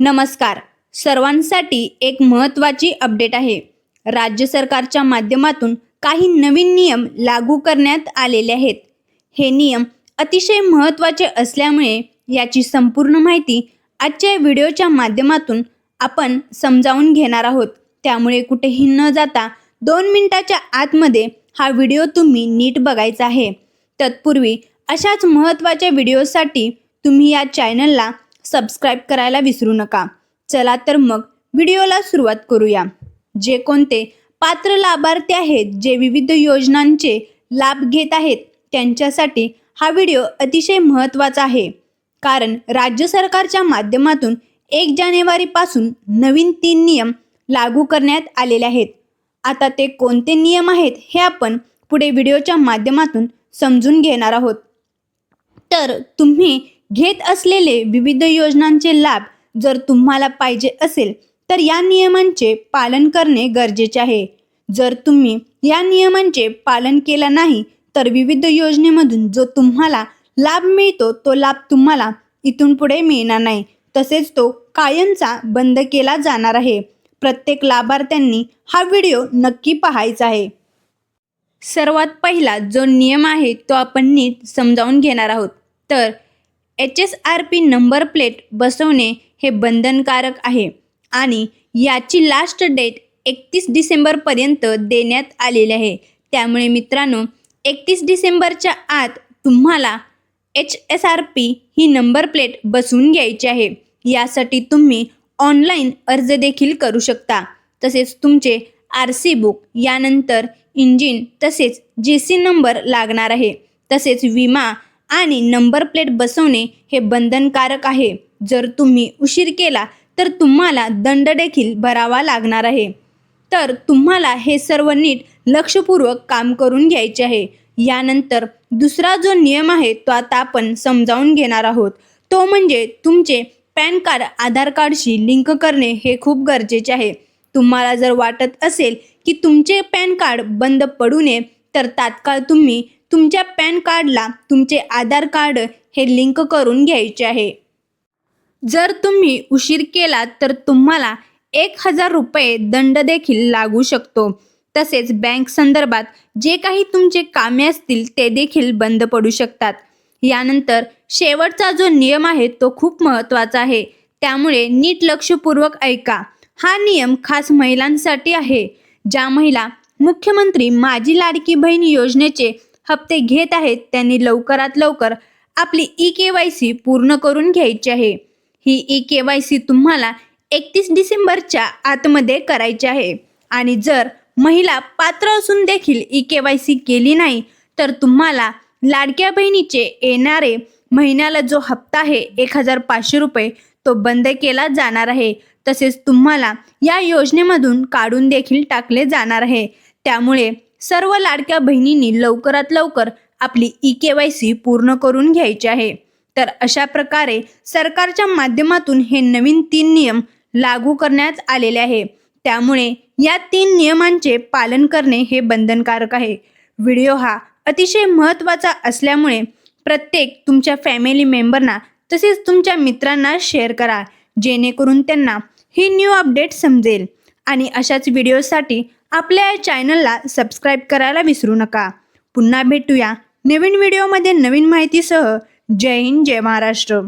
नमस्कार. सर्वांसाठी एक महत्त्वाची अपडेट आहे. राज्य सरकारच्या माध्यमातून काही नवीन नियम लागू करण्यात आलेले आहेत. हे नियम अतिशय महत्त्वाचे असल्यामुळे याची संपूर्ण माहिती आजच्या व्हिडिओच्या माध्यमातून आपण समजावून घेणार आहोत. त्यामुळे कुठेही न जाता दोन मिनिटाच्या आतमध्ये हा व्हिडिओ तुम्ही नीट बघायचा आहे. तत्पूर्वी अशाच महत्त्वाच्या व्हिडिओसाठी तुम्ही या चॅनलला सबस्क्राईब करायला विसरू नका. चला तर मग व्हिडिओला सुरुवात करूया. जे कोणते पात्र लाभार्थी आहेत जे विविध योजनांचे लाभ घेत आहेत त्यांच्यासाठी हा व्हिडिओ अतिशय महत्त्वाचा आहे. कारण राज्य सरकारच्या माध्यमातून एक जानेवारीपासून नवीन तीन नियम लागू करण्यात आलेले आहेत. आता ते कोणते नियम आहेत हे आपण पुढे व्हिडिओच्या माध्यमातून समजून घेणार आहोत. तर तुम्ही घेत असलेले विविध योजनांचे लाभ जर तुम्हाला पाहिजे असेल तर या नियमांचे पालन करणे गरजेचे आहे. जर तुम्ही या नियमांचे पालन केलं नाही तर विविध योजनेमधून जो तुम्हाला लाभ मिळतो तो लाभ तुम्हाला इथून पुढे मिळणार नाही. तसेच तो कायमचा बंद केला जाणार आहे. प्रत्येक लाभार्थ्यांनी हा व्हिडिओ नक्की पाहायचा आहे. सर्वात पहिला जो नियम आहे तो आपण नीट समजावून घेणार आहोत. तर H S R P number plate बसवणे हे बंधनकारक आहे आणि याची लास्ट डेट एकतीस डिसेंबरपर्यंत देण्यात आलेली आहे. त्यामुळे मित्रांनो एकतीस डिसेंबरच्या आत तुम्हाला एच एस आर पी ही नंबर प्लेट बसवून घ्यायची आहे. यासाठी तुम्ही ऑनलाईन अर्ज देखील करू शकता. तसेच तुमचे आर सी बुक यानंतर इंजिन तसेच जे सी नंबर लागणार आहे. तसेच विमा आणि नंबर प्लेट बसवणे हे बंधनकारक आहे. जर तुम्ही उशीर केला तर तुम्हाला दंड देखील भरावा लागणार आहे. तर तुम्हाला हे सर्व नीट लक्षपूर्वक काम करून घ्यायचे आहे. यानंतर दुसरा जो नियम आहे तो आता आपण समजावून घेणार आहोत. तो म्हणजे तुमचे पॅन कार्ड आधार कार्डशी लिंक करणे हे खूप गरजेचे आहे. तुम्हाला जर वाटत असेल की तुमचे पॅन कार्ड बंद पडू नये तर तात्काळ तुम्ही तुमच्या पॅन कार्डला तुमचे आधार कार्ड हे लिंक करून घ्यायचे आहे. जर तुम्ही उशीर केला तर तुम्हाला एक हजार रुपये दंड देखील लागू शकतो. तसेच बँक संदर्भात जे काही तुमचे कामे असतील ते देखील बंद पडू शकतात. यानंतर शेवटचा जो नियम आहे तो खूप महत्त्वाचा आहे. त्यामुळे नीट लक्षपूर्वक ऐका. हा नियम खास महिलांसाठी आहे. ज्या महिला मुख्यमंत्री माझी लाडकी बहीण योजनेचे हप्ते घेत आहेत त्यांनी लवकरात लवकर आपली ई के वाय सी पूर्ण करून घ्यायची आहे. ही ई के वाय सी तुम्हाला एकतीस डिसेंबरच्या आतमध्ये करायची आहे. आणि जर महिला पात्र असून देखील ई के वाय सी केली नाही तर तुम्हाला लाडक्या बहिणीचे येणारे महिन्याला जो हप्ता आहे एक हजार पाचशे रुपये तो बंद केला जाणार आहे. तसेच तुम्हाला या योजनेमधून काढून देखील टाकले जाणार आहे. त्यामुळे सर्व लाडक्या बहिणींनी लवकरात लवकर आपली ई के वाय सी पूर्ण करून घ्यायची आहे. तर अशा प्रकारे सरकारच्या माध्यमातून हे नवीन तीन नियम लागू करण्यात आलेले आहे. त्यामुळे या तीन नियमांचे पालन करणे हे बंधनकारक आहे. व्हिडिओ हा अतिशय महत्त्वाचा असल्यामुळे प्रत्येक तुमच्या फॅमिली मेंबरना तसेच तुमच्या मित्रांना शेअर करा. जेणेकरून त्यांना ही न्यू अपडेट समजेल. आणि अशाच व्हिडिओसाठी आपल्या या चॅनलला सबस्क्राईब करायला विसरू नका. पुन्हा भेटूया नवीन व्हिडिओमध्ये नवीन माहितीसह. जय हिंद जय महाराष्ट्र.